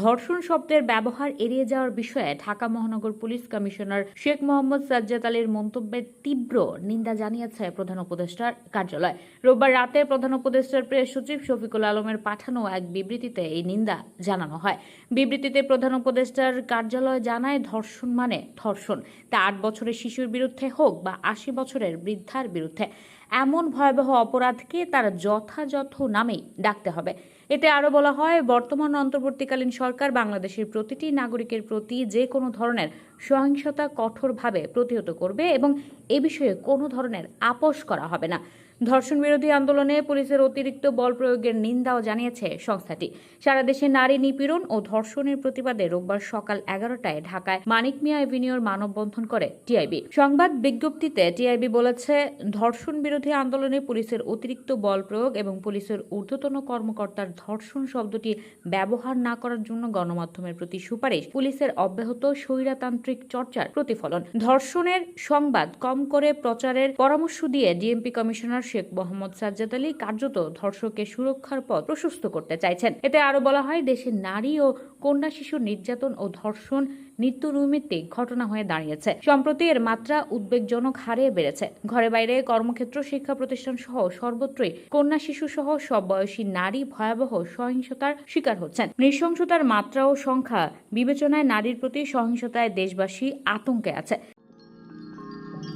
ধর্ষণ শব্দের ব্যবহার এড়িয়ে যাওয়ার বিষয়ে ঢাকা মহানগর পুলিশ কমিশনার শেখ মোহাম্মদ সাজ্জাদ আলীর মন্তব্যের তীব্র নিন্দা জানিয়েছে প্রধান উপদেষ্টার কার্যালয়। রোববার রাতে প্রধান উপদেষ্টার প্রেস সচিব শফিকুল আলমের পাঠানো এক বিবৃতিতে এই নিন্দা জানানো হয়। বিবৃতিতে প্রধান উপদেষ্টার কার্যালয় জানায়, ধর্ষণ মানে ধর্ষণ। তা আট বছরের শিশুর বিরুদ্ধে হোক বা আশি বছরের বৃদ্ধার বিরুদ্ধে। এমন ভয়াবহ অপরাধকে তার যথাযথ নামেই ডাকতে হবে। এতে আরও বলা হয়, বর্তমান অন্তর্বর্তীকালীন সরকার বাংলাদেশের প্রতিটি নাগরিকের প্রতি যে কোনো ধরনের সহিংসতা কঠোরভাবে প্রতিহত করবে এবং এ বিষয়ে কোনো ধরনের আপোষ করা হবে না। ধর্ষণ বিরোধী আন্দোলনে পুলিশের অতিরিক্ত বল প্রয়োগের নিন্দাও জানিয়েছে সংস্থাটি। সারা দেশে নারী নিপীড়ন ও ধর্ষণের প্রতিবাদে রোববার সকাল এগারোটায় ঢাকায় মানিক মিয়া এভিনিউর মানববন্ধন করে টিআইবি। সংবাদ বিজ্ঞপ্তিতে টিআইবি বলেছে ধর্ষণ বিরোধী আন্দোলনে পুলিশের অতিরিক্ত বল প্রয়োগ এবং পুলিশের ঊর্ধ্বতন কর্মকর্তার ধর্ষণ শব্দটি ব্যবহার না করার জন্য গণমাধ্যমের প্রতি সুপারিশ, পুলিশের অব্যাহত স্বৈরাতান্ত্রিক চর্চার প্রতিফলন। ধর্ষণের সংবাদ কম করে প্রচারের পরামর্শ দিয়ে ডিএমপি কমিশনার শেখ মোহাম্মদ সাজ্জাদ আলী কার্যত ধর্ষকের সুরক্ষার পথ প্রশস্ত করতে চাইছেন। এতে আরও বলা হয়, দেশের নারী ও কন্যা শিশুর নির্যাতন ও ধর্ষণ নিত্য নৈমিত্তিক ঘটনা হয়ে দাঁড়িয়েছে। সম্প্রতি এর মাত্রা উদ্বেগজনক হারে বেড়েছে। ঘরে বাইরে কর্মক্ষেত্র, শিক্ষা প্রতিষ্ঠান সহ সর্বত্রই কন্যা শিশু সহ সব বয়সী নারী ভয়াবহ সহিংসতার শিকার হচ্ছেন। নৃশংসতার মাত্রা ও সংখ্যা বিবেচনায় নারীর প্রতি সহিংসতায় দেশবাসী আতঙ্কে আছে।